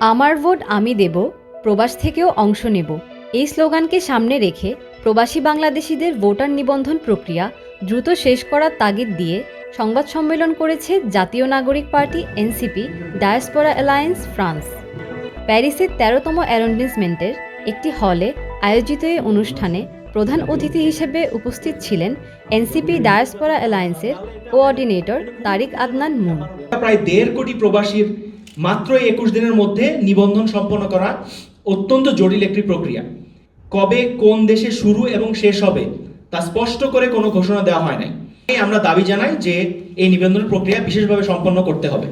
আমার ভোট আমি দেব, প্রবাস থেকেও অংশ নেব। এই স্লোগানকে সামনে রেখে প্রবাসী বাংলাদেশিদের ভোটার নিবন্ধন প্রক্রিয়া দ্রুত শেষ করার তাগিদ দিয়ে সংবাদ সম্মেলন করেছে Jatiya Nagorik party NCP, diaspora alliance France. প্যারিসের তেরোতম অ্যারেঞ্জমেন্টের একটি হলে আয়োজিত এই অনুষ্ঠানে প্রধান অতিথি হিসেবে উপস্থিত ছিলেন এনসিপি ডায়াসপোরা অ্যালায়েন্সের কোঅর্ডিনেটর তারিক আদনান মুন। প্রায় দেড় কোটি প্রবাসীর মাত্র একুশ দিনের মধ্যে নিবন্ধন সম্পন্ন করা অত্যন্ত জটিল একটি প্রক্রিয়া। কবে কোন দেশে শুরু এবং শেষ হবে তা স্পষ্ট করে কোনো ঘোষণা দেওয়া হয় নাই। আমরা দাবি জানাই যে এই নিবন্ধন প্রক্রিয়া বিশেষভাবে সম্পন্ন করতে হবে।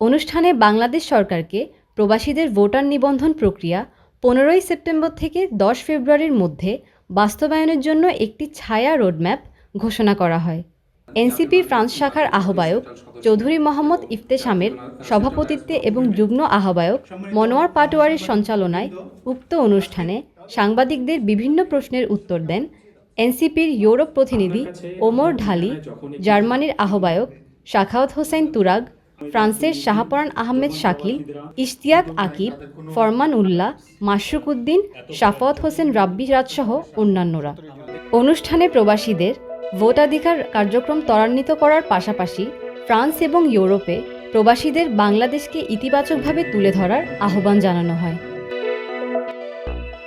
অনুষ্ঠানে বাংলাদেশ সরকারকে প্রবাসীদের ভোটার নিবন্ধন প্রক্রিয়া পনেরোই সেপ্টেম্বর থেকে দশ ফেব্রুয়ারির মধ্যে বাস্তবায়নের জন্য একটি ছায়া রোডম্যাপ ঘোষণা করা হয়। এনসিপি ফ্রান্স শাখার আহ্বায়ক চৌধুরী মোহাম্মদ ইফতেশামের সভাপতিত্বে এবং যুগ্ম আহ্বায়ক মনোয়ার পাটোয়ারির সঞ্চালনায় উক্ত অনুষ্ঠানে সাংবাদিকদের বিভিন্ন প্রশ্নের উত্তর দেন এনসিপির ইউরোপ প্রতিনিধি ওমর ঢালি, জার্মানির আহ্বায়ক শাখাওয়াত হোসেন তুরাগ, ফ্রান্সের শাহপরান আহমেদ শাকিল ইশতিয়াক আকিব, ফরমান উল্লাহ, মাশরুক উদ্দিন শাফাত হোসেন রাব্বি রাজসহ অন্যান্যরা। অনুষ্ঠানে প্রবাসীদের ভোটাধিকার কার্যক্রম ত্বরান্বিত করার পাশাপাশি ফ্রান্স এবং ইউরোপে প্রবাসীদের বাংলাদেশকে ইতিবাচকভাবে তুলে ধরার আহ্বান জানানো হয়।